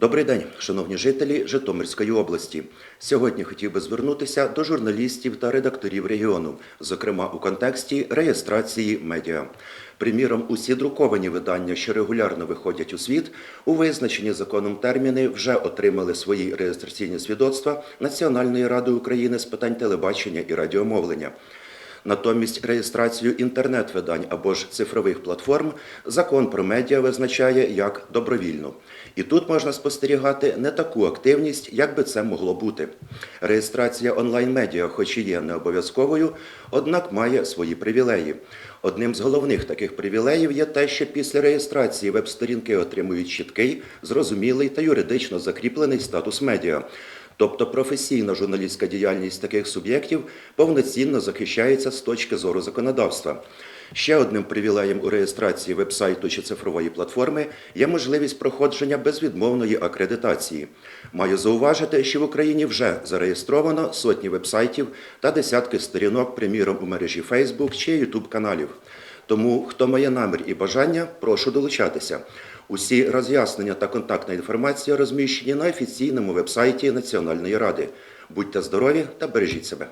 Добрий день, шановні жителі Житомирської області. Сьогодні хотів би звернутися до журналістів та редакторів регіону, зокрема у контексті реєстрації медіа. Приміром, усі друковані видання, що регулярно виходять у світ, у визначені законом терміни вже отримали свої реєстраційні свідоцтва Національної ради України з питань телебачення і радіомовлення. Натомість реєстрацію інтернет-видань або ж цифрових платформ закон про медіа визначає як добровільну. І тут можна спостерігати не таку активність, як би це могло бути. Реєстрація онлайн-медіа, хоч і є не обов'язковою, однак має свої привілеї. Одним з головних таких привілеїв є те, що після реєстрації веб-сторінки отримують чіткий, зрозумілий та юридично закріплений статус медіа. Тобто професійна журналістська діяльність таких суб'єктів повноцінно захищається з точки зору законодавства. Ще одним привілеєм у реєстрації вебсайту чи цифрової платформи є можливість проходження безвідмовної акредитації. Маю зауважити, що в Україні вже зареєстровано сотні вебсайтів та десятки сторінок, приміром у мережі Facebook чи YouTube каналів. Тому, хто має намір і бажання, прошу долучатися. Усі роз'яснення та контактна інформація розміщені на офіційному вебсайті Національної ради. Будьте здорові та бережіть себе.